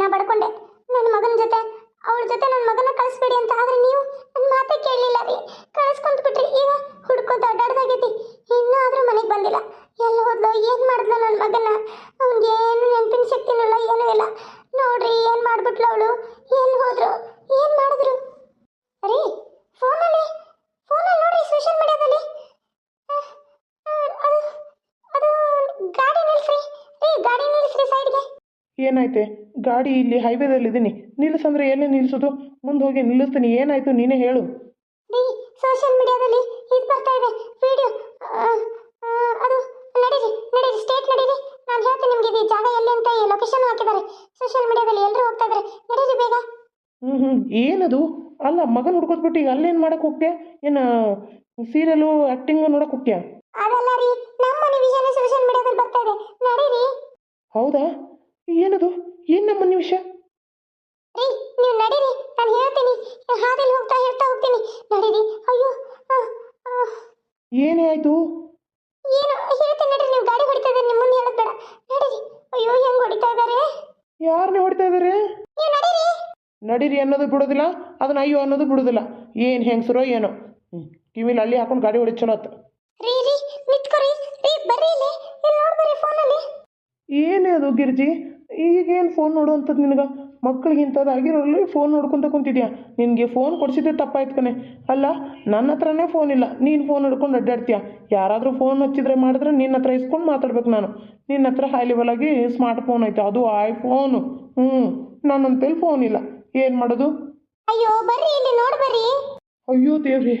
ನಾ ಬಡ್ಕೊಂಡೆ ನನ್ನ ಮಗನ ಜೊತೆ ಅವಳ ಜೊತೆ ನನ್ನ ಮಗನ ಕಳಿಸ್ಬೇಡಿ ಅಂತ ಆದ್ರೆ ನೀವು ನನ್ನ ಮಾತೇ ಕೇಳಲಿಲ್ಲ ರೀ. ಕಳಿಸ್ಕೊಂತ ಬಿಟ್ರಿ. ಈಗ ಹುಡ್ಕೋತ ಅಡ್ಡಾಡ್ದಾಗೈತಿ ಇನ್ನೂ ಆದ್ರೂ ಮನೆಗೆ ಬಂದಿಲ್ಲ. ಎಲ್ಲ ಹೋದ್ಲು, ಏನು ಮಾಡಿದ್ಲು ನನ್ನ ಮಗನ? ಅವ್ನಿಗೆ ಏನು ನೆನಪಿನ ಶಕ್ತಿನೂ ಇಲ್ಲ, ಏನೂ ಇಲ್ಲ. ನೋಡ್ರಿ, ಏನು ಮಾಡ್ಬಿಟ್ಲು ಅವಳು? ಎಲ್ಲಿ ಹೋದ್ರು? ಏನು ಮಾಡಿದ್ರು? ರೀ, ಫೋನಲ್ಲಿ ಫೋನಲ್ಲಿ ನೋಡ್ರಿ ಸೋಷಿಯಲ್ ಮೀಡಿಯಾದಲ್ಲಿ ಅದು ಅದು ಗಾಡಿ ನಿಲ್ಸ್ರಿ ರೀ ಗಾಡಿ ನಿಲ್ಸ್ರಿ ಸೈಡ್ಗೆ ಏನಾಯ್ತೆ? ಗಾಡಿ ಇಲ್ಲಿ ಹೈವೇದಲ್ಲಿದ್ದೀನಿ. ನಿಲ್ಲಿಸಂದ್ರೆ ಏನೇ ನಿಲ್ಲಿಸೋದು ಮುಂದೆ ಹೋಗಿ ನಿಲ್ಲಿಸ್ತೀನಿ. ಏನಾಯ್ತು ನೀನೇ ಹೇಳು. ಡಿ ಸೋಷಿಯಲ್ ಮೀಡಿಯಾದಲ್ಲಿ ಇದು ಬರ್ತಾ ಇದೆ. ವಿಡಿಯೋ ಅದು ನಡೀರಿ ನಡೀರಿ ಸ್ಟೇಟ್ ನಡೀರಿ. ನಾನು ಹೇಳ್ತೀನಿ ನಿಮಗೆ ಇದು ಜಾಗ ಎಲ್ಲಿ ಅಂತ ಈ ಲೊಕೇಶನ್ ಹಾಕಿದ್ದಾರೆ. ಸೋಷಿಯಲ್ ಮೀಡಿಯಾದಲ್ಲಿ ಎಲ್ಲರೂ ಹೋಗ್ತಾ ಇದ್ದಾರೆ ನಡೀರಿ ಬೇಗ. ಹ್ಞೂ ಹ್ಞೂ ಏನದು? ಅಲ್ಲ ಮಗನ ಹುಡ್ಕೋದ್ಬಿಟ್ಟು ಈಗ ಅಲ್ಲೇನು ಮಾಡಕ್ಕೆ ಹೋಗ್ತೀಯ? ಏನು ಸೀರಿಯಲು ಆ್ಯಕ್ಟಿಂಗು ನೋಡಕ್ಕೆ ಹೋಗ್ತೀಯ? ಅದಲ್ಲ ರೀ ನಮ್ಮ ವಿಷಯನೇ ಸೋಷಿಯಲ್ ಮೀಡಿಯಾದಲ್ಲಿ ಬರ್ತಾ ಇದೆ. ನಡೀರಿ. ಹೌದಾ? ಏನದು? ಏನು ನಮ್ಮ ನಿಮಿಷ? ವಿಷಯ ರೀ ನೀವು ನಡೀರಿ ನಾನು ಹೇಳ್ತೀನಿ. ಹಾದಲ್ಲಿ ಹೋಗ್ತಾ ಹೇಳ್ತಾ ಹೋಗ್ತೀನಿ. ನಡೀರಿ. ಅಯ್ಯೋ ಏನೇ ಆಯಿತು? ಏನು ಹೇಳ್ತೀನಿ ನಡೀರಿ ನೀವು ಗಾಡಿ ಹೊಡಿತಾ ಇದ್ದಾರೆ ನಿಮ್ಮ ಮುಂದೆ ಹೇಳೋದು ಬೇಡ. ನಡೀರಿ. ಅಯ್ಯೋ ಹೆಂಗ್ ಹೊಡಿತಾ ಇದ್ದಾರೆ? ಯಾರನ್ನೇ ಹೊಡಿತಾ ಇದ್ದಾರೆ? ನೀವು ನಡೀರಿ. ನಡೀರಿ ಅನ್ನೋದು ಬಿಡೋದಿಲ್ಲ ಅದನ್ನ ಅಯ್ಯೋ ಅನ್ನೋದು ಬಿಡೋದಿಲ್ಲ. ಏನು ಹೆಂಗಸರೋ ಏನೋ. ಕಿವಿಲಿ ಅಲ್ಲಿ ಹಾಕೊಂಡು ಗಾಡಿ ಹೊಡಿ ಚಲೋ ಆತ್. ರೀ ರೀ ನಿಂತ್ಕೊರಿ. ರೀ ಬರ್ರಿ ಇಲ್ಲಿ. ಇಲ್ಲಿ ನೋಡ್ಬರ್ರಿ ಫೋನಲ್ಲಿ ಏನೇ ಅದು ಗಿರ್ಜಿ ಈಗೇನು ಫೋನ್ ನೋಡುವಂಥದ್ದು ನಿನಗೆ? ಮಕ್ಳಿಗೆ ಇಂಥದ್ದು ಆಗಿರೋಲ್ಲ ಫೋನ್ ನೋಡ್ಕೊತ ಕುಂತಿದ್ಯಾ? ನಿನಗೆ ಫೋನ್ ಕೊಡಿಸಿದ್ದೆ ತಪ್ಪಾಯ್ತು ಕಣೆ. ಅಲ್ಲ ನನ್ನ ಹತ್ರನೇ ಫೋನ್ ಇಲ್ಲ. ನೀನು ಫೋನ್ ಹಿಡ್ಕೊಂಡು ಅಡ್ಡಾಡ್ತೀಯ? ಯಾರಾದರೂ ಫೋನ್ ಹಚ್ಚಿದ್ರೆ ಮಾಡಿದ್ರೆ ನಿನ್ನ ಹತ್ರ ಇಸ್ಕೊಂಡು ಮಾತಾಡ್ಬೇಕು ನಾನು. ನಿನ್ನ ಹತ್ರ ಹೈ ಲೆವೆಲ್ ಆಗಿ ಸ್ಮಾರ್ಟ್ ಫೋನ್ ಐತೆ. ಅದು ಐಫೋನು ಹ್ಞೂ ನನ್ನಂತೇಳಿ ಫೋನ್ ಇಲ್ಲ. ಏನು ಮಾಡೋದು? ಅಯ್ಯೋ ಬರ್ರಿ ಇಲ್ಲಿ ನೋಡ್ಬರ್ರಿ ಅಯ್ಯೋ ದೇವ್ರಿ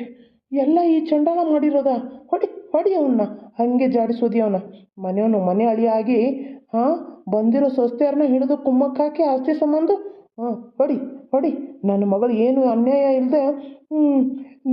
ಎಲ್ಲ ಈ ಚಂಡಾಲ ಮಾಡಿರೋದ? ಹೊಡಿ ಹೊಡಿ ಅವನ್ನ ಹಂಗೆ ಜಾಡಿಸೋದಿ ಅವನ. ಮನೆಯವನು ಮನೆ ಅಳಿಯಾಗಿ ಹಾಂ? ಬಂದಿರೋ ಸೊಸ್ತೆಯರನ್ನ ಹಿಡಿದು ಕುಮ್ಮಕ್ಕೆ ಹಾಕಿ ಆಸ್ತಿ ಸಂಬಂಧ? ಹಾಂ, ಹೊಡಿ ಹೊಡಿ. ನನ್ನ ಮಗಳು ಏನು ಅನ್ಯಾಯ ಇಲ್ಲದೆ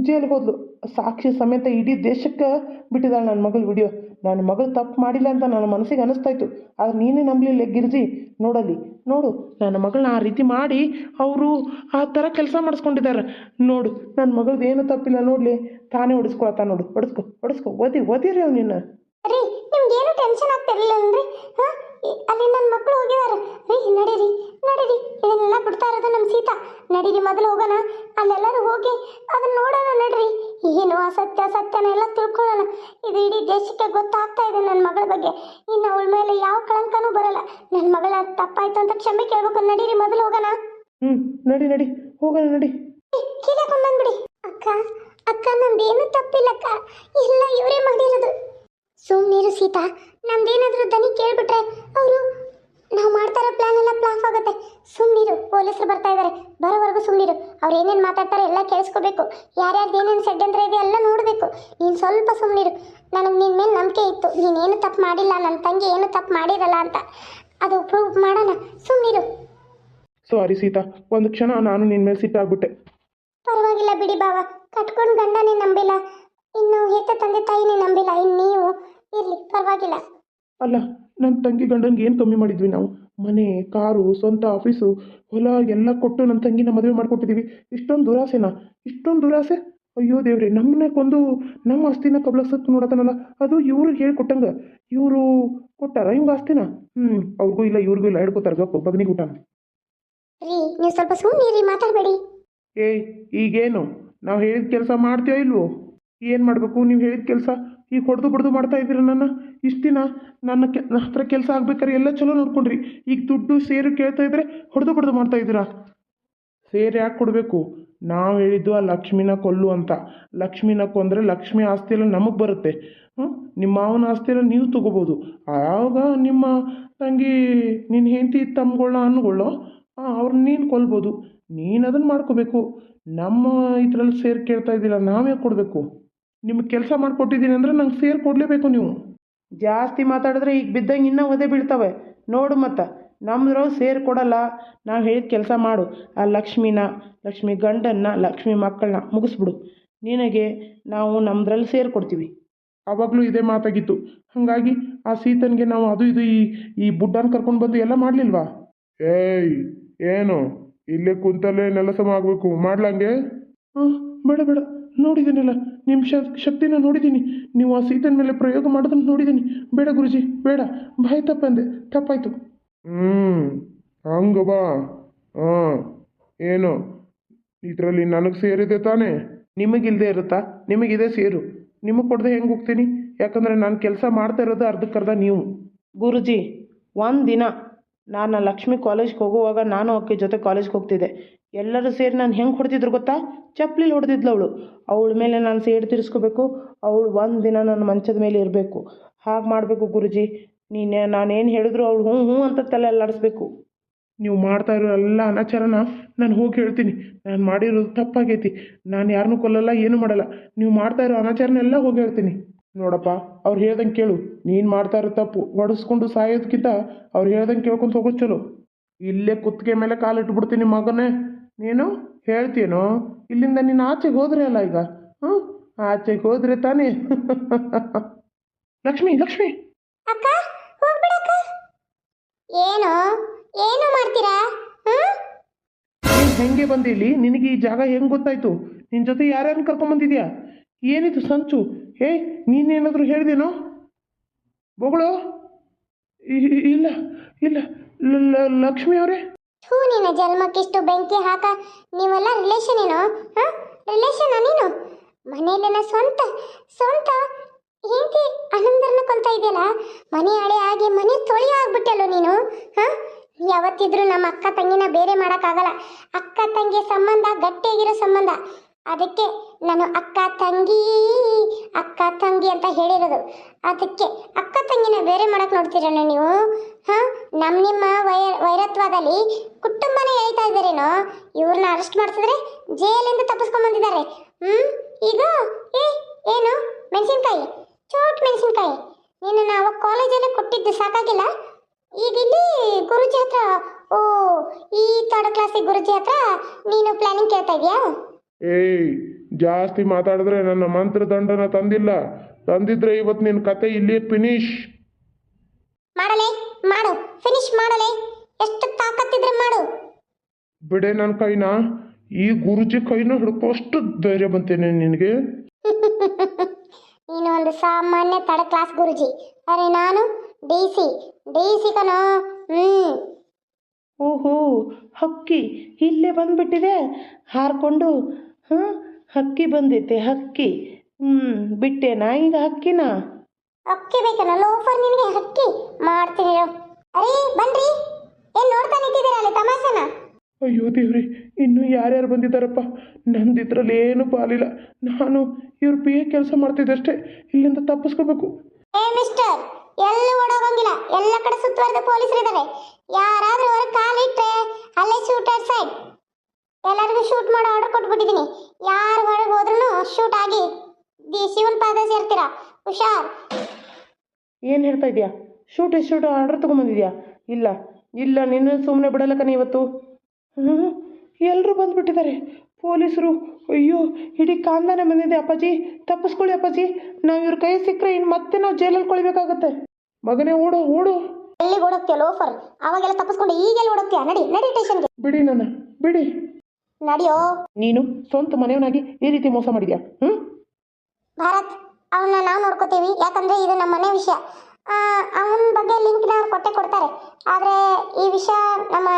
ಜೈಲಿಗೆ ಹೋದ್ಲು. ಸಾಕ್ಷಿ ಸಮೇತ ಇಡೀ ದೇಶಕ್ಕೆ ಬಿಟ್ಟಿದ್ದಾಳೆ ನನ್ನ ಮಗಳು, ವಿಡಿಯೋ. ನನ್ನ ಮಗಳು ತಪ್ಪು ಮಾಡಿಲ್ಲ ಅಂತ ನನ್ನ ಮನಸ್ಸಿಗೆ ಅನಿಸ್ತಾಯಿತ್ತು ಆದ್ರೆ ನೀನೇ ನಂಬಲಿಲ್ಲ ಗಿರ್ಜಿ. ನೋಡಲಿ ನೋಡು. ನನ್ನ ಮಗಳನ್ನ ಆ ರೀತಿ ಮಾಡಿ ಅವರು ಆ ಥರ ಕೆಲಸ ಮಾಡಿಸ್ಕೊಂಡಿದ್ದಾರೆ. ನೋಡು ನನ್ನ ಮಗಳದ್ದು ಏನು ತಪ್ಪಿಲ್ಲ ನೋಡಲಿ. ತಾನೇ ಹೊಡಿಸ್ಕೊಳತ್ತ ನೋಡು. ಹೊಡಿಸ್ಕೊ ಹೊಡಿಸ್ಕೊ. ಓದಿ, ಓದಿರಿ ಅವ್ನು ನಿನ್ನ. ನಿಮ್ಗೆ ಏನು ಟೆನ್ಷನ್ ಆಗ್ತಿರ್ಲಿಲ್ಲ ಅಲ್ಲಿ ನನ್ನ ಮಕ್ಕಳು ಹೋಗಿದ್ದಾರೆ ರೀ ನಡೀರಿ ನಡೀರಿ. ಇದನ್ನೆಲ್ಲ ಬಿಡ್ತಾ ಇರೋದು ನಮ್ಮ ಸೀತಾ. ನಡೀರಿ ಮೊದಲು ಹೋಗೋಣ. ಅಲ್ಲೆಲ್ಲರೂ ಹೋಗಿ ಅದನ್ನ ನೋಡೋಣ ನಡ್ರಿ. ಏನು ಅಸತ್ಯ ಸತ್ಯನ ಎಲ್ಲ ತಿಳ್ಕೊಳ್ಳೋಣ. ಇದು ಇಡೀ ದೇಶಕ್ಕೆ ಗೊತ್ತಾಗ್ತಾ ಇದೆ ನನ್ನ ಮಗಳ ಬಗ್ಗೆ. ಇನ್ನು ಅವಳ ಮೇಲೆ ಯಾವ ಕಳಂಕನೂ ಬರಲ್ಲ. ನನ್ನ ಮಗಳ ತಪ್ಪಾಯ್ತು ಅಂತ ಕ್ಷಮೆ ಕೇಳ್ಬೇಕು. ನಡೀರಿ ಮೊದಲು ಹೋಗೋಣ. ಹ್ಮ್ ನಡಿ ನಡಿ. ಹೋಗೋಣ ನಡಿ. ಕೀಳಕೊಂಡ್ ಬಂದ್ಬಿಡಿ. ಅಕ್ಕ ಅಕ್ಕ ನಮ್ದೇನು ತಪ್ಪಿಲ್ಲಕ್ಕ. ಸುಮ್ಮನಿರು ನಮ್ದೇನಾದರೂ ದನಿ ಕೇಳ್ಬಿಟ್ರೆ ಅವರು ನಾವು ಮಾಡ್ತಾರೋ ಪ್ಲಾನ್ ಎಲ್ಲ ಪ್ಲಾಫ್ ಆಗುತ್ತೆ. ಸುಮ್ಮನಿರು ಪೊಲೀಸರು ಬರ್ತಾ ಇದ್ದಾರೆ ಬರೋವರೆಗೂ ಸುಮ್ಮನಿರು ಅವ್ರು ಏನೇನು ಮಾತಾಡ್ತಾರೆ ಎಲ್ಲ ಕೇಳಿಸ್ಕೋಬೇಕು. ಯಾರ್ಯಾರ್ದು ಏನೇನು ಷಡ್ಯಂತ್ರ ಇದೆ ಎಲ್ಲ ನೋಡಬೇಕು. ನೀನು ಸ್ವಲ್ಪ ಸುಮ್ಮನಿರು ನನಗೆ ನಿನ್ನ ಮೇಲೆ ನಂಬಿಕೆ ಇತ್ತು. ನೀನೇನು ತಪ್ಪು ಮಾಡಿಲ್ಲ ನನ್ನ ತಂಗಿ ಏನು ತಪ್ಪು ಮಾಡಿರಲ್ಲ ಅಂತ. ಅದು ಪ್ರೂವ್ ಮಾಡೋಣ. ಸುಮ್ಮನಿರು ಸಾರಿ ಸೀತಾ. ಒಂದು ಕ್ಷಣ ನಾನು ನಿನ್ನ ಮೇಲೆ ಸಿಟ್ಟಾಗ್ಬಿಟ್ಟೆ ಪರವಾಗಿಲ್ಲ ಬಿಡಿ ಬಾವ ಕಟ್ಕೊಂಡು ಗಂಡನೇ ನಂಬಿಲ್ಲ. ಇನ್ನು ಹೆತ್ತ ತಂದೆ ತಾಯಿನೇ ನಂಬಿಲ್ಲ. ಇನ್ನು ನೀವು ಇರ್ಲಿ ಪರವಾಗಿಲ್ಲ. ಅಲ್ಲ ನನ್ನ ತಂಗಿ ಗಂಡನಿಗೆ ಏನು ಕಮ್ಮಿ ಮಾಡಿದ್ವಿ ನಾವು? ಮನೆ ಕಾರು ಸ್ವಂತ ಆಫೀಸು ಹೊಲ ಎಲ್ಲ ಕೊಟ್ಟು ನನ್ನ ತಂಗಿನ ಮದುವೆ ಮಾಡಿಕೊಟ್ಟಿದ್ದೀವಿ ಇಷ್ಟೊಂದು ದುರಾಸೆನಾ? ಇಷ್ಟೊಂದು ದುರಾಸೆ? ಅಯ್ಯೋ ದೇವ್ರಿ ನಮ್ಮನೆ ಕೊಂದು ನಮ್ಮ ಆಸ್ತಿನ ಕಬ್ಲಸತ್ ನೋಡತಾನಲ್ಲ? ಅದು ಇವ್ರು ಹೇಳ್ಕೊಟ್ಟಂಗೆ. ಇವರು ಕೊಟ್ಟಾರ? ಇವ್ಗೆ ಆಸ್ತಿನ? ಹ್ಞೂ ಅವ್ರಿಗೂ ಇಲ್ಲ ಇವ್ರಿಗೂ ಇಲ್ಲ. ಹೇಳ್ಕೊತಾರೆ ಗಪ್ಪು ಬಗ್ನಿಗೆ ಊಟ ರೀ ನೀವು ಸ್ವಲ್ಪ ಸುಮ್ಮನಿರಿ ಮಾತಾಡಬೇಡಿ. ಏಯ್ ಈಗೇನು? ನಾವು ಹೇಳಿದ ಕೆಲಸ ಮಾಡ್ತೀಯೋ ಇಲ್ವೋ? ಏನು ಮಾಡಬೇಕು? ನೀವು ಹೇಳಿದ ಕೆಲಸ ಈಗ ಹೊಡೆದು ಬಡ್ದು ಮಾಡ್ತಾ ಇದ್ದೀರ ನನ್ನ? ಇಷ್ಟು ದಿನ ನನ್ನ ಕೆ ಹತ್ರ ಕೆಲಸ ಆಗ್ಬೇಕಾದ್ರೆ ಎಲ್ಲ ಚಲೋ ನೋಡ್ಕೊಂಡ್ರಿ. ಈಗ ದುಡ್ಡು ಸೇರು ಕೇಳ್ತಾ ಇದ್ರೆ ಹೊಡೆದು ಬಡ್ದು ಮಾಡ್ತಾ ಇದ್ದೀರಾ? ಸೇರು ಯಾಕೆ ಕೊಡಬೇಕು? ನಾವು ಹೇಳಿದ್ದು ಆ ಲಕ್ಷ್ಮಿನ ಕೊಲ್ಲು ಅಂತ. ಲಕ್ಷ್ಮಿನ ಕೊಂದರೆ ಲಕ್ಷ್ಮಿ ಆಸ್ತಿ ಎಲ್ಲ ನಮಗೆ ಬರುತ್ತೆ. ಹ್ಞೂ ನಿಮ್ಮ ಮಾವನ ಆಸ್ತಿ ಎಲ್ಲ ನೀವು ತಗೋಬೋದು. ಆವಾಗ ನಿಮ್ಮ ತಂಗಿ ನಿನ್ನ ಹೆಂಡತಿ ತಮ್ಮಗಳನ್ನ ಅನ್ಕೊಳ್ಳೋ ಅವ್ರನ್ನ ನೀನು ಕೊಲ್ಬೋದು. ನೀನು ಅದನ್ನು ಮಾಡ್ಕೋಬೇಕು. ನಮ್ಮ ಇದರಲ್ಲಿ ಸೇರಿ ಕೇಳ್ತಾ ಇದ್ದಿಲ್ಲ ನಾವೇ ಕೊಡಬೇಕು? ನಿಮ್ಗೆ ಕೆಲಸ ಮಾಡಿಕೊಟ್ಟಿದ್ದೀನಿ ಅಂದರೆ ನಂಗೆ ಸೇರ್ ಕೊಡಲೇಬೇಕು ನೀವು. ಜಾಸ್ತಿ ಮಾತಾಡಿದ್ರೆ ಈಗ ಬಿದ್ದಂಗೆ ಇನ್ನೂ ಒದೆ ಬೀಳ್ತವೆ. ನೋಡು ಮತ್ತೆ ನಮ್ದ್ರೊಳಗೆ ಸೇರ್ ಕೊಡಲ್ಲ. ನಾವು ಹೇಳಿದ ಕೆಲಸ ಮಾಡು. ಆ ಲಕ್ಷ್ಮಿನ ಲಕ್ಷ್ಮಿ ಗಂಡನ್ನ ಲಕ್ಷ್ಮಿ ಮಕ್ಕಳನ್ನ ಮುಗಿಸ್ಬಿಡು. ನಿನಗೆ ನಾವು ನಮ್ಮದ್ರಲ್ಲಿ ಸೇರಿ ಕೊಡ್ತೀವಿ. ಆವಾಗಲೂ ಇದೇ ಮಾತಾಗಿತ್ತು. ಹಾಗಾಗಿ ಆ ಸೀತನಿಗೆ ನಾವು ಅದು ಇದು ಈ ಈ ಬುಡ್ಡನ ಕರ್ಕೊಂಡು ಬಂದು ಎಲ್ಲ ಮಾಡಲಿಲ್ವಾ? ಏಯ್ ಏನು? ಇಲ್ಲೇ ಕುಂತಲ್ಲೇ ನೆಲಸಮ ಆಗಬೇಕು ಮಾಡ್ಲಂಗೆ? ಹಾಂ ಬೇಡ ಬೇಡ. ನೋಡಿದ್ದೀನಲ್ಲ ನಿಮ್ಮ ಶ ಶಕ್ತಿನ ನೋಡಿದ್ದೀನಿ ನೀವು ಆ ಸೀತನ ಮೇಲೆ ಪ್ರಯೋಗ ಮಾಡೋದನ್ನು ನೋಡಿದ್ದೀನಿ ಬೇಡ ಗುರುಜಿ ಬೇಡ. ಬಾಯ್ ತಪ್ಪಂದೆ ತಪ್ಪಾಯಿತು. ಹ್ಞೂ ಹಂಗ ಬಾ. ಹಾಂ ಏನು? ಇದರಲ್ಲಿ ನನಗೆ ಸೇರಿದೆ ತಾನೇ? ನಿಮಗಿಲ್ಲದೆ ಇರುತ್ತಾ? ನಿಮಗಿದೆ ಸೇರು. ನಿಮಗೆ ಕೊಡದೆ ಹೆಂಗೆ ಹೋಗ್ತೀನಿ? ಯಾಕಂದರೆ ನಾನು ಕೆಲಸ ಮಾಡ್ತಾ ಇರೋದು ಅರ್ಧಕ್ಕರ್ಧ ನೀವು. ಗುರುಜಿ ಒಂದು ದಿನ ನಾನು ಲಕ್ಷ್ಮಿ ಕಾಲೇಜ್ಗೆ ಹೋಗುವಾಗ ನಾನು ಆಕೆ ಜೊತೆ ಕಾಲೇಜ್ಗೆ ಹೋಗ್ತಿದ್ದೆ. ಎಲ್ಲರೂ ಸೇರಿ ನಾನು ಹೆಂಗೆ ಹೊಡೆದಿದ್ರು ಗೊತ್ತಾ? ಚಪ್ಪಲಿಲಿ ಹೊಡೆದಿದ್ಲು ಅವಳು. ಅವಳ ಮೇಲೆ ನಾನು ಸೇಡು ತೀರಿಸ್ಕೋಬೇಕು. ಅವಳು ಒಂದು ದಿನ ನನ್ನ ಮಂಚದ ಮೇಲೆ ಇರಬೇಕು. ಹಾಗೆ ಮಾಡಬೇಕು ಗುರುಜಿ. ನೀನು ನಾನೇನು ಹೇಳಿದ್ರು ಅವಳು ಹ್ಞೂ ಹ್ಞೂ ಅಂತ ತಲೆ ಅಲ್ಲಾಡಿಸ್ಬೇಕು ನೀವು ಮಾಡ್ತಾ ಇರೋ ಎಲ್ಲ ಅನಾಚಾರನ ನಾನು ಹೋಗಿ ಹೇಳ್ತೀನಿ. ನಾನು ಮಾಡಿರೋದು ತಪ್ಪಾಗೈತಿ. ನಾನು ಯಾರನ್ನೂ ಕೊಲ್ಲಲ್ಲ, ಏನೂ ಮಾಡಲ್ಲ. ನೀವು ಮಾಡ್ತಾ ಇರೋ ಅನಾಚಾರನೆಲ್ಲ ಹೋಗಿ ಹೇಳ್ತೀನಿ. ನೋಡಪ್ಪ, ಅವ್ರು ಹೇಳ್ದಂಗೆ ಕೇಳು. ನೀನು ಮಾಡ್ತಾ ಇರೋ ತಪ್ಪು ಹೊಡೆಸ್ಕೊಂಡು ಸಾಯೋದಕ್ಕಿಂತ ಅವ್ರು ಹೇಳ್ದಂಗೆ ಕೇಳ್ಕೊಂತ ಹೋಗೋದು ಚಲೋ. ಇಲ್ಲೇ ಕುತ್ತಿಗೆ ಮೇಲೆ ಕಾಲಿಟ್ಬಿಡ್ತೀನಿ ಮಗನೇ. ನೀನು ಹೇಳ್ತೀನೋ? ಇಲ್ಲಿಂದ ನೀನು ಆಚೆಗೆ ಹೋದ್ರೆ ಅಲ್ಲ ಈಗ? ಹ್ಞೂ ಆಚೆಗೆ ಹೋದ್ರೆ ತಾನೇ. ಲಕ್ಷ್ಮಿ ಲಕ್ಷ್ಮಿ. ಅಕ್ಕ ಹೋಗ್ಬಿಡಕ್ಕ ಏನು? ಏನು ಮಾಡ್ತೀರಾ? ನೀನು ಹೆಂಗೆ ಬಂದೆ ಇಲ್ಲಿ ನಿನಗೆ ಈ ಜಾಗ ಹೆಂಗೆ ಗೊತ್ತಾಯ್ತು? ನಿನ್ನ ಜೊತೆ ಯಾರ್ಯಾರನ್ನ ಕರ್ಕೊಂಬಂದಿದ್ಯಾ ಏನಿದು ಸಂಚು? ಹೇ ನೀನೇನಾದರೂ ಹೇಳಿದೇನೋ? ಬೊಗಳು? ಇಲ್ಲ ಇಲ್ಲ. ಲಕ್ಷ್ಮಿ ಅವರೇ? ಥೂ ನಿನ್ನ ಜನ್ಮಕ್ಕಿಷ್ಟು ಬೆಂಕಿ ಹಾಕ ನೀವೆಲ್ಲ ರಿಲೇಷನ್ ಏನೋ, ಹಾ? ರಿಲೇಷನ್ ನೀನು? ಮನೆಯಲ್ಲೆಲ್ಲ ಸ್ವಂತ ಸ್ವಂತ ಹೆಂಡತಿ ಅನಂದರನ್ನ ಕೊಲ್ತಾ ಇದೆಯಲ್ಲ ಮನೆ ಹಳೆ ಆಗಿ ಮನೆ ತೊಳಿ ಆಗ್ಬಿಟ್ಟಲ್ಲೋ ನೀನು, ಹಾ? ಯಾವತ್ತಿದ್ರೂ ನಮ್ಮ ಅಕ್ಕ ತಂಗಿನ ಬೇರೆ ಮಾಡೋಕ್ಕಾಗಲ್ಲ. ಅಕ್ಕ ತಂಗಿ ಸಂಬಂಧ, ಗಟ್ಟಿಯಾಗಿರೋ ಸಂಬಂಧ. ಅದಕ್ಕೆ ನಾನು ಅಕ್ಕ ತಂಗಿ ಅಕ್ಕ ತಂಗಿ ಅಂತ ಹೇಳಿರೋದು. ಅದಕ್ಕೆ ಅಕ್ಕ ತಂಗಿನ ಬೇರೆ ಮಾಡಕ್ ನೋಡ್ತೀರಣ್ಣ ನೀವು? ಹಾ? ನಮ್ಮ ನಿಮ್ಮ ವೈ, ವೈರತ್ವದಲ್ಲಿ ಕುಟುಂಬನೇ ಹೇಳ್ತಾ ಇದ್ದಾರೇನೋ? ಇವ್ರನ್ನ ಅರೆಸ್ಟ್ ಮಾಡ್ತಿದ್ರೆ ಜೈಲಿಂದ ತಪ್ಪಿಸ್ಕೊಂಡ್ಬಂದಿದ್ದಾರೆ ಹ್ಮ್? ಈಗ? ಏ, ಏನು? ಮೆಣಸಿನ್ಕಾಯಿ? ಚೋಟ್ ಮೆಣಸಿನ್ಕಾಯಿ. ನೀನು ನಾವು ಕಾಲೇಜಲ್ಲಿ ಕೊಟ್ಟಿದ್ದು ಸಾಕಾಗಿಲ್ಲ? ಈಗ ಇಲ್ಲಿ ಗುರುಜಿ ಹತ್ರ, ಓ, ಈ ಥರ್ಡ್ ಕ್ಲಾಸಿಗೆ ಗುರುಜಿ ಹತ್ರ ನೀನು ಪ್ಲಾನಿಂಗ್ ಕೇಳ್ತಾ ಇದೀಯಾ? ಏಯ್ ಜಾಸ್ತಿ ಮಾತಾಡಿದ್ರೆ ನನ್ನ ಮಂತ್ರದಂಡನ ತಂದಿಲ್ಲ. ತಂದಿದ್ರೆ ಇವತ್ತು ನಿನ್ನ ಕತೆ ಇಲ್ಲಿ ಫಿನಿಶ್ ಮಾಡಲೇ ಮಾಡು ಫಿನಿಶ್ ಮಾಡಲೇ. ಎಷ್ಟು ತಾಕತ್ತಿದ್ರೆ ಮಾಡು. ಬಿಡೆ ನನ್ನ ಕೈನ ಈ ಗುರುಜಿ ಕೈನ ಹಿಡ್ಕೋಷ್ಟು ಧೈರ್ಯ ಬಂತೇನೆ ನಿನಗೆ. ನೀನು ಒಂದು ಸಾಮಾನ್ಯ ತಡ ಕ್ಲಾಸ್ ಗುರುಜಿ. ಅರೆ ನಾನು ಡಿಸಿ ಸಿ ಡಿ ಸಿ ಕಣೋ. ಹ್ಮ್. ಓಹೋ ಹಕ್ಕಿ ಇಲ್ಲೇ ಬಂದ್ಬಿಟ್ಟಿದೆ. ಹಾರ್ಕೊಂಡು ಹಾಂ? ಹಕ್ಕಿ ಬಂದೈತೆ ಹಕ್ಕಿ. ಹ್ಞೂ ಬಿಟ್ಟೇನಾ ಈಗ ಹಕ್ಕಿನ? ಅಕ್ಕಿ ಬೇಕಲ್ಲ ಲೋಫರ್ ನಿನಗೆ ಹಕ್ಕಿ. ಮಾಡ್ತೀನಿ. ಅರೇ ಬನ್ರಿ. ಏನ್ ನೋಡ್ತಾ ನಿಂತಿದ್ದೀರಾ ಅಲ್ಲಿ ತಮಾಷೆನ? ಅಯ್ಯೋ ದೇವ್ರಿ ಇನ್ನೂ ಯಾರ್ಯಾರು ಬಂದಿದ್ದಾರಪ್ಪ? ನಂದು ಇದ್ರಲ್ಲಿ ಏನು ಪಾಲಿಲ್ಲ. ನಾನು ಇವ್ರ ಪಿ ಎ ಕೆಲಸ ಮಾಡ್ತಿದ್ದಷ್ಟೇ ಇಲ್ಲಿಂದ ತಪ್ಪಿಸ್ಕೋಬೇಕು. ಏ ಮಿಸ್ಟರ್ ಎಲ್ಲೂ ಓಡೋಗಂಗಿಲ್ಲ. ಎಲ್ಲ ಕಡೆ ಸುತ್ತುವರೆದ ಪೊಲೀಸರು ಇದ್ದಾರೆ ಯಾರಾದ್ರೂ ಅವರ ಕಾಲಿಟ್ರೆ ಅಲ್ಲೇ ಶೂಟರ್ ಸೈಡ್ ಎಲ್ಲರಿಗೂ ಶೂಟ್ ಮಾಡೋ ಆರ್ಡರ್ ಕೊಟ್ಬಿಟ್ಟಿದ್ದೀನಿ. ಯಾರು ಹೊರಗೆ ಹೋದ್ರೂ ಶೂಟ್ ಆಗಿ ದಿ ಶಿವನ್ ಪಾದ ಸೇರ್ತೀರಾ? ಹುಷಾರ್. ಏನು ಹೇಳ್ತಾ ಇದೆಯಾ? ಶೂಟ್ ಶೂಟ್ ಆರ್ಡರ್ ತೊಗೊಂಬಂದಿದ್ಯಾ? ಇಲ್ಲ ಇಲ್ಲ ನಿನ್ನ ಸುಮ್ಮನೆ ಬಿಡಲ್ಲಕ್ಕನ ಇವತ್ತು. ಹ್ಞೂ ಎಲ್ಲರೂ ಬಂದುಬಿಟ್ಟಿದ್ದಾರೆ. ಪೊಲೀಸರು ಅಯ್ಯೋ ಇಡೀ ಕಾಂದಾನೆ ಬಂದಿದೆ ಅಪ್ಪಾಜಿ. ತಪ್ಪಿಸ್ಕೊಳ್ಳಿ ಅಪ್ಪಾಜಿ. ನಾವು ಇವ್ರ ಕೈ ಸಿಕ್ಕರೆ ಇನ್ನು ಮತ್ತೆ ನಾವು ಜೈಲಲ್ಲಿ ಕೊಳಿಬೇಕಾಗತ್ತೆ. ಮಗನೇ ಓಡು ಓಡು. ಎಲ್ಲಿಗೆ ಓಡೋಗ್ತೀಯ ಲೋಫರ್? ಅವಾಗೆಲ್ಲ ತಪ್ಪಿಸ್ಕೊಂಡು ಈಗೆಲ್ಲ ಓಡೋಗ್ತೀಯ? ನಡಿ ನಡಿ ಸ್ಟೇಷನ್ಗೆ ಬಿಡಿ ನನ್ನ ಬಿಡಿ. ನಡಿಯೋ. ನೀನು ಸ್ವಂತ ಮನೆಯವನಾಗಿ ಈ ರೀತಿ ಮೋಸ ಮಾಡಿದ್ಯಾ? ಹ್ಞೂ ಭಾರತ್ ಅವನ್ನ ನಾವು ನೋಡ್ಕೋತೀವಿ. ಯಾಕಂದ್ರೆ ಇದು ನಮ್ಮ ಮನೆ ವಿಷಯ. ಅವನ ಬಗ್ಗೆ ಲಿಂಕ್ ಅವ್ರು ಕೊಟ್ಟೆ ಕೊಡ್ತಾರೆ. ಆದರೆ ಈ ವಿಷಯ ನಮ್ಮ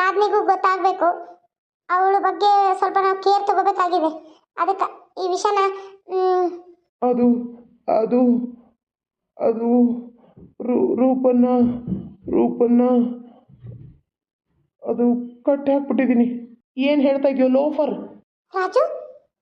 ನಾದ್ನಿಗೂ ಗೊತ್ತಾಗಬೇಕು. ಅವಳ ಬಗ್ಗೆ ಸ್ವಲ್ಪ ನಾವು ಕೇರ್ ತಗೋಬೇಕಾಗಿದೆ. ಅದಕ್ಕೆ ಈ ವಿಷಯನ ಅದು ಅದು ಅದು ರೂ ರೂಪನ್ನ ರೂಪನ್ನ ಅದು ಕಟ್ಟಿ ಹಾಕ್ಬಿಟ್ಟಿದ್ದೀನಿ. ಏನು ಹೇಳ್ತಾ ಇದೆಯೋ ಲೋಫರ್? ರಾಜು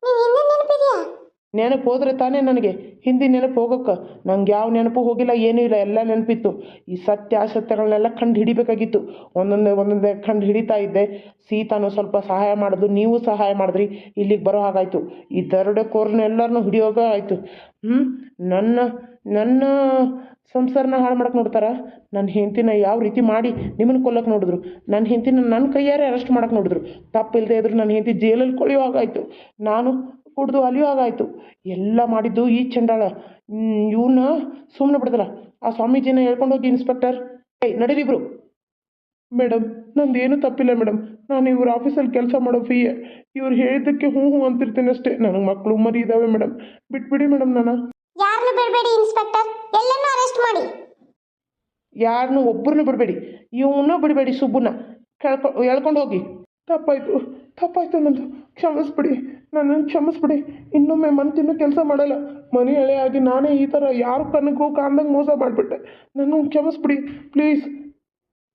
ನೀನು ಹಿಂದೆ ನೆನಪಿದ್ಯಾ? ನೆನಪು ಹೋದ್ರೆ ತಾನೇ ನನಗೆ. ಹಿಂದಿನ ನೆನಪು ಹೋಗಕ್ಕ. ನಂಗೆ ಯಾವ ನೆನಪು ಹೋಗಿಲ್ಲ ಏನೂ ಇಲ್ಲ ಎಲ್ಲ ನೆನಪಿತ್ತು. ಈ ಸತ್ಯ ಅಸತ್ಯಗಳನ್ನೆಲ್ಲ ಕಂಡು ಹಿಡಿಬೇಕಾಗಿತ್ತು. ಒಂದೊಂದೇ ಒಂದೊಂದೇ ಕಂಡು ಹಿಡಿತಾ ಇದ್ದೆ. ಸೀತಾನು ಸ್ವಲ್ಪ ಸಹಾಯ ಮಾಡಿದ್ರು ನೀವು ಸಹಾಯ ಮಾಡಿದ್ರಿ. ಇಲ್ಲಿಗೆ ಬರೋ ಹಾಗಾಯಿತು. ಈ ದರೋಡೆಕೋರನ್ನ ಎಲ್ಲರನ್ನೂ ಹಿಡಿಯೋಗ ಆಯಿತು. ಹ್ಞೂ ನನ್ನ ನನ್ನ ಸಂಸಾರನ ಹಾಳು ಮಾಡಕ್ಕೆ ನೋಡ್ತಾರ? ನನ್ನ ಹೆಂಡತಿನ ಯಾವ ರೀತಿ ಮಾಡಿ ನಿಮ್ಮನ್ನು ಕೊಲ್ಲಕ್ಕೆ ನೋಡಿದ್ರು? ನನ್ನ ಹೆಂಡತಿನ ನನ್ನ ಕೈಯಾರೆ ಅರೆಸ್ಟ್ ಮಾಡಕ್ಕೆ ನೋಡಿದ್ರು? ತಪ್ಪಿಲ್ಲದೆ ಇದ್ರು ನನ್ನ ಹೆಂಡತಿ ಜೈಲಲ್ಲಿ ಕೊಳೆಯೋ ಹಾಗಾಯಿತು ನಾನು ಕುಡ್ದು ಅಲಿಯೋ ಹಾಗಾಯಿತು ಎಲ್ಲ ಮಾಡಿದ್ದು ಈ ಚಂಡಾಳ. ಇವನ್ನ ಸುಮ್ಮನೆ ಬಿಡ್ದಲ್ಲ. ಆ ಸ್ವಾಮೀಜಿನ ಹೇಳ್ಕೊಂಡು ಹೋಗಿ ಇನ್ಸ್ಪೆಕ್ಟರ್ ಏಯ್ ನಡೀರಿಬ್ರು ಮೇಡಮ್ ನಂದು ಏನೂ ತಪ್ಪಿಲ್ಲ ಮೇಡಮ್ ನಾನು ಇವ್ರ ಆಫೀಸಲ್ಲಿ ಕೆಲಸ ಮಾಡೋ ಫೀ ಇವ್ರು ಹೇಳಿದ್ದಕ್ಕೆ ಹ್ಞೂ ಹ್ಞೂ ಅಂತಿರ್ತೀನಿ ಅಷ್ಟೇ. ನನಗೆ ಮಕ್ಕಳು ಮರಿ ಇದ್ದಾವೆ ಮೇಡಮ್ ಬಿಟ್ಬಿಡಿ ಮೇಡಮ್ ನಾನು. ಯಾರನ್ನು ಬಿಡಬೇಡಿ ಇನ್ಸ್ಪೆಕ್ಟರ್ ಎಲ್ಲನೂ ಅರೆಸ್ಟ್ ಮಾಡಿ. ಯಾರನ್ನೂ ಒಬ್ಬರನ್ನು ಬಿಡಬೇಡಿ. ಇವನ್ನೂ ಬಿಡಬೇಡಿ ಸುಬ್ಬನ್ನ ಕೇಳ್ಕೊ, ಹೇಳ್ಕೊಂಡು ಹೋಗಿ. ತಪ್ಪಾಯಿತು ತಪ್ಪಾಯಿತು ನಂದು. ಕ್ಷಮಿಸ್ಬಿಡಿ, ನನ್ನನ್ನು ಕ್ಷಮಿಸ್ಬಿಡಿ. ಇನ್ನೊಮ್ಮೆ ಮನ್ತಿನ್ನೂ ಕೆಲಸ ಮಾಡಲ್ಲ. ಮನೆ ಎಳೆಯಾಗಿ ನಾನೇ ಈ ಥರ ಯಾರು ಕಣ್ಣಿಗೂ ಕಾಣ್ದಂಗೆ ಮೋಸ ಮಾಡಿಬಿಟ್ಟೆ. ನನ್ನ ಕ್ಷಮಿಸ್ಬಿಡಿ ಪ್ಲೀಸ್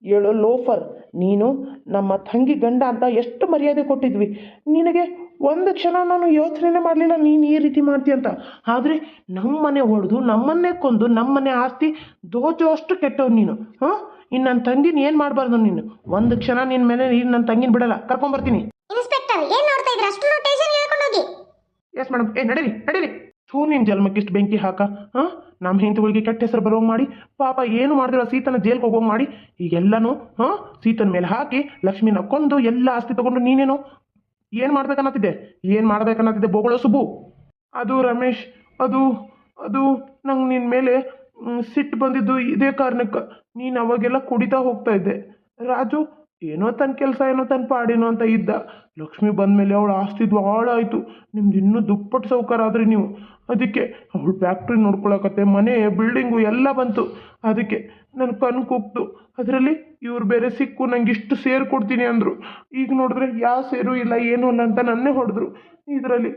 ಹೇಳೋ, ಲೋಫರ್. ನೀನು ನಮ್ಮ ತಂಗಿ ಗಂಡ ಅಂತ ಎಷ್ಟು ಮರ್ಯಾದೆ ಕೊಟ್ಟಿದ್ವಿ. ನಿನಗೆ ಒಂದು ಕ್ಷಣ ನಾನು ಯೋಚನೆ ಮಾಡಲಿಲ್ಲ ನೀನು ಈ ರೀತಿ ಮಾಡ್ತೀಯ ಅಂತ. ಆದರೆ ನಮ್ಮನೆ ಹೊಡೆದು ನಮ್ಮನ್ನೇ ಕೊಂದು ನಮ್ಮನೆ ಆಸ್ತಿ ದೋಚೋ ಅಷ್ಟು ಕೆಟ್ಟವ್ ನೀನು. ಹಾಂ? ಇನ್ನು ನನ್ನ ತಂಗಿನ ಏನು ಮಾಡಬಾರ್ದು ನೀನು? ಒಂದು ಕ್ಷಣ ನಿನ್ನ ಮೇಲೆ ನೀನು ನನ್ನ ತಂಗಿನ ಬಿಡಲ್ಲ ಕರ್ಕೊಂಬರ್ತೀನಿ ಇನ್ಸ್ಪೆಕ್ಟರ್ ಏನು ನೋಡ್ತಾ ಇದ್ದೀರಾ? ಅಷ್ಟು ಸ್ಟೇಷನ್ ಹೇಳ್ಕೊಂಡು ಹೋಗಿ. ಎಸ್ ಮೇಡಮ್ ಏ ನಡೀರಿ ನಡೀರಿ. ಥೂ ನಿನ್ನ ಜನ್ಮಕ್ಕೆ ಇಷ್ಟು ಬೆಂಕಿ ಹಾಕ, ಹಾಂ? ನಮ್ಮ ಹೆಂಡತಿಗಳಿಗೆ ಕೆಟ್ಟ ಹೆಸರು ಬರೋಂಗೆ ಮಾಡಿ, ಪಾಪ ಏನು ಮಾಡಿದಿರೋ ಸೀತನ ಜೇಲ್ಗೆ ಹೋಗೋಂಗೆ ಮಾಡಿ, ಈಗೆಲ್ಲನೂ, ಹಾಂ? ಸೀತನ ಮೇಲೆ ಹಾಕಿ ಲಕ್ಷ್ಮಿನ ಕೊಂದು ಎಲ್ಲ ಆಸ್ತಿ ತಗೊಂಡು ನೀನೇನು? ಏನು ಮಾಡ್ಬೇಕನ್ನತ್ತಿದ್ದೆ? ಏನು ಮಾಡ್ಬೇಕನ್ನತ್ತಿದ್ದೆ? ಬೋಗಳ ಸುಬ್ಬು. ಅದು ರಮೇಶ್, ಅದು ಅದು ನಂಗೆ ನಿನ್ನ ಮೇಲೆ ಸಿಟ್ಟು ಬಂದಿದ್ದು ಇದೇ ಕಾರಣಕ್ಕೆ. ನೀನು ಅವಾಗೆಲ್ಲ ಕುಡಿತಾ ಹೋಗ್ತಾ ಇದ್ದೆ. ರಾಜು ಏನೋ ತನ್ನ ಕೆಲಸ, ಏನೋ ತನ್ನ ಪಾಡಿನೋ ಅಂತ ಇದ್ದ. ಲಕ್ಷ್ಮಿ ಬಂದಮೇಲೆ ಅವಳ ಆಸ್ತಿ ಭಾಳ ಆಯಿತು ನಿಮ್ದು ಇನ್ನೂ ದುಪ್ಪಟ್ಟು ಸೌಕರ್ಯ ಆದ್ರಿ ನೀವು. ಅದಕ್ಕೆ ಅವಳು ಫ್ಯಾಕ್ಟ್ರಿ ನೋಡ್ಕೊಳಕತ್ತೆ, ಮನೆ ಬಿಲ್ಡಿಂಗು ಎಲ್ಲ ಬಂತು. ಅದಕ್ಕೆ ನನ್ನ ಕಣ್ಣು ಕುಗ್ತು. ಅದರಲ್ಲಿ ಇವ್ರು ಬೇರೆ ಸಿಕ್ಕು, ನಂಗೆ ಇಷ್ಟು ಸೇರು ಕೊಡ್ತೀನಿ ಅಂದರು. ಈಗ ನೋಡಿದ್ರೆ ಯಾವ ಸೇರು ಇಲ್ಲ, ಏನೂ ಇಲ್ಲ ಅಂತ ನನ್ನೇ ಹೊಡೆದ್ರು. ಇದರಲ್ಲಿ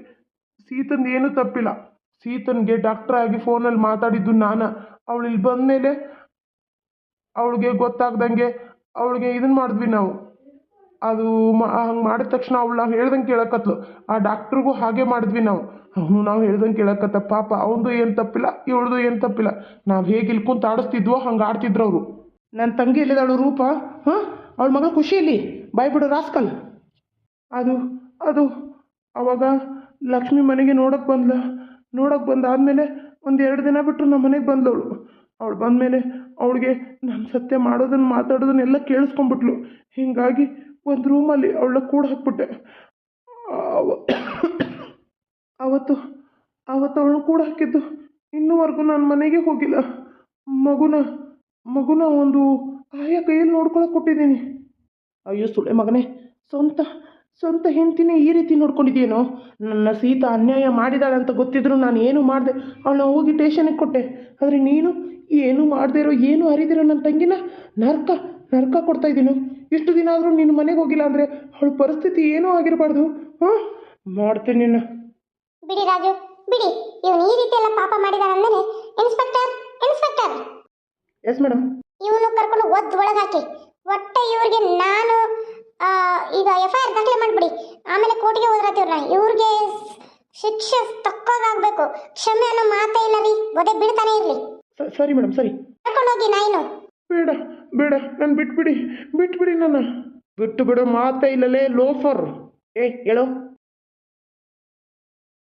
ಸೀತಂದು ಏನೂ ತಪ್ಪಿಲ್ಲ. ಸೀತನ್ಗೆ ಡಾಕ್ಟ್ರ್ ಆಗಿ ಫೋನಲ್ಲಿ ಮಾತಾಡಿದ್ದು ನಾನು. ಅವಳು ಇಲ್ಲಿ ಬಂದಮೇಲೆ ಅವಳಿಗೆ ಗೊತ್ತಾಗ್ದಂಗೆ ಅವಳಿಗೆ ಇದನ್ನು ಮಾಡಿದ್ವಿ ನಾವು. ಅದು ಹಂಗೆ ಮಾಡಿದ ತಕ್ಷಣ ಅವಳು ನಾವು ಹೇಳ್ದಂಗೆ ಕೇಳಕತ್ಲು. ಆ ಡಾಕ್ಟ್ರಿಗೂ ಹಾಗೆ ಮಾಡಿದ್ವಿ ನಾವು. ಹ್ಞೂ ನಾವು ಹೇಳ್ದಂಗೆ ಕೇಳಕತ್ತ, ಪಾಪ ಅವನದು ಏನು ತಪ್ಪಿಲ್ಲ, ಇವಳದು ಏನು ತಪ್ಪಿಲ್ಲ. ನಾವು ಹೇಗೆ ಇಲ್ಲಿ ಕುಂತು ಆಡಿಸ್ತಿದ್ವೋ, ಹಂಗೆ ಆಡ್ತಿದ್ರು ಅವರು. ನನ್ನ ತಂಗಿ ಎಲ್ಲಿದ್ದಾಳು ರೂಪ? ಹಾಂ? ಅವಳ ಮಗಳು ಖುಷಿಯಲ್ಲಿ ಬಾಯ್ಬಿಡು ರಾಸ್ಕಲ್. ಅದು ಅದು, ಅವಾಗ ಲಕ್ಷ್ಮಿ ಮನೆಗೆ ನೋಡೋಕೆ ಬಂದ್ಲು. ನೋಡೋಕೆ ಬಂದಾದಮೇಲೆ ಒಂದು ಎರಡು ದಿನ ಬಿಟ್ಟರು ನಮ್ಮ ಮನೆಗೆ ಬಂದವಳು ಅವಳು ಬಂದಮೇಲೆ ಅವಳಿಗೆ ನಾನು ಸತ್ಯ ಮಾಡೋದನ್ನು ಮಾತಾಡೋದನ್ನೆಲ್ಲ ಕೇಳಿಸ್ಕೊಂಡ್ಬಿಟ್ಲು. ಹೀಗಾಗಿ ಒಂದು ರೂಮಲ್ಲಿ ಅವಳ ಕೂಡ ಹಾಕ್ಬಿಟ್ಟೆ. ಅವ- ಅವತ್ತು ಅವತ್ತು ಅವಳು ಕೂಡ ಹಾಕಿದ್ದು ಇನ್ನೂವರೆಗೂ ನಾನು ಮನೆಗೆ ಹೋಗಿಲ್ಲ. ಮಗುನ ಮಗುನ ಒಂದು ಆಯ ಕೈಯಲ್ಲಿ ನೋಡ್ಕೊಳಕ್ಕೆ ಕೊಟ್ಟಿದ್ದೀನಿ. ಅಯ್ಯೋ ಸುಳೆ ಮಗನೇ, ಸ್ವಂತ ಸ್ವಂತ ಹೆಂಡ್ತಿನೇ ಈ ರೀತಿ ನೋಡ್ಕೊಂಡಿದ್ದೇನೋ ನನ್ನ ಸೀತಾ ಅನ್ಯಾಯ ಮಾಡಿದಾಳೆ ಅಂತ ಗೊತ್ತಿದ್ರು ನಾನು ಏನು ಮಾಡಿದೆ? ಅವಳನ್ನ ಹೋಗಿ ಟೇಷನಿಗೆ ಕೊಟ್ಟೆ. ಆದರೆ ನೀನು ಏನು ಮಾಡದೇ ಇರೋ ಏನು ಅರಿದಿರೋ ನನ್ನ ತಂಗಿನ ನರ್ಕ ನರ್ಕ ಕೊಡ್ತಾ ಇದ್ದೀನು? ಇಷ್ಟು ದಿನ ಆದರೂ ನೀನು ಮನೆಗೆ ಹೋಗಿಲ್ಲ ಅಂದರೆ ಅವಳ ಪರಿಸ್ಥಿತಿ ಏನೂ ಆಗಿರಬಾರ್ದು ಹಾಂ? ಮಾಡ್ತೀನಿ ನಿನ್ನ. ಬಿಡಿ ರಾಜು ಬಿಡಿ. ಇವನು ಈ ರೀತಿ ಎಲ್ಲ ಪಾಪ ಮಾಡಿದಾನಂದ್ರೆ ಇನ್ಸ್ಪೆಕ್ಟರ್ ಇನ್ಸ್ಪೆಕ್ಟರ್ ಎಸ್ ಮೇಡಮ್ ಇವನು ಕರ್ಕೊಂಡು ಒದ್ದು ಒಳಗಾಕಿ. ಒಟ್ಟೆ ಇವರಿಗೆ ನಾನು ಈಗ ಎಫ್ ಐ ಆರ್ ದಾಖಲೆ ಮಾಡಿಬಿಡಿ. ಆಮೇಲೆ ಕೋರ್ಟಿಗೆ ಹೋದ್ರತಿ ಇವ್ರನ್ನ ಇವ್ರಿಗೆ ಶಿಕ್ಷೆ ತಕ್ಕೋದಾಗಬೇಕು. ಕ್ಷಮೆ ಅನ್ನೋ ಮಾತೇ ಇಲ್ಲ ರೀ ಒದೆ ಬಿಡ್ತಾನೆ ಇರಲಿ. ಸರಿ ಮೇಡಮ್ ಸರಿ. ಕರ್ಕೊಂಡು ಹೋಗಿ ನಾಯಿನು. ಬೇಡ ಬೇಡ ನಾನು ಬಿಟ್ಬಿಡಿ ಬಿಟ್ಬಿಡಿ ನನ್ನ. ಬಿಟ್ಟು ಬಿಡೋ ಮಾತೇ ಇಲ್ಲಲೇ ಲೋಫರ್. ಏ ಹೇಳೋ.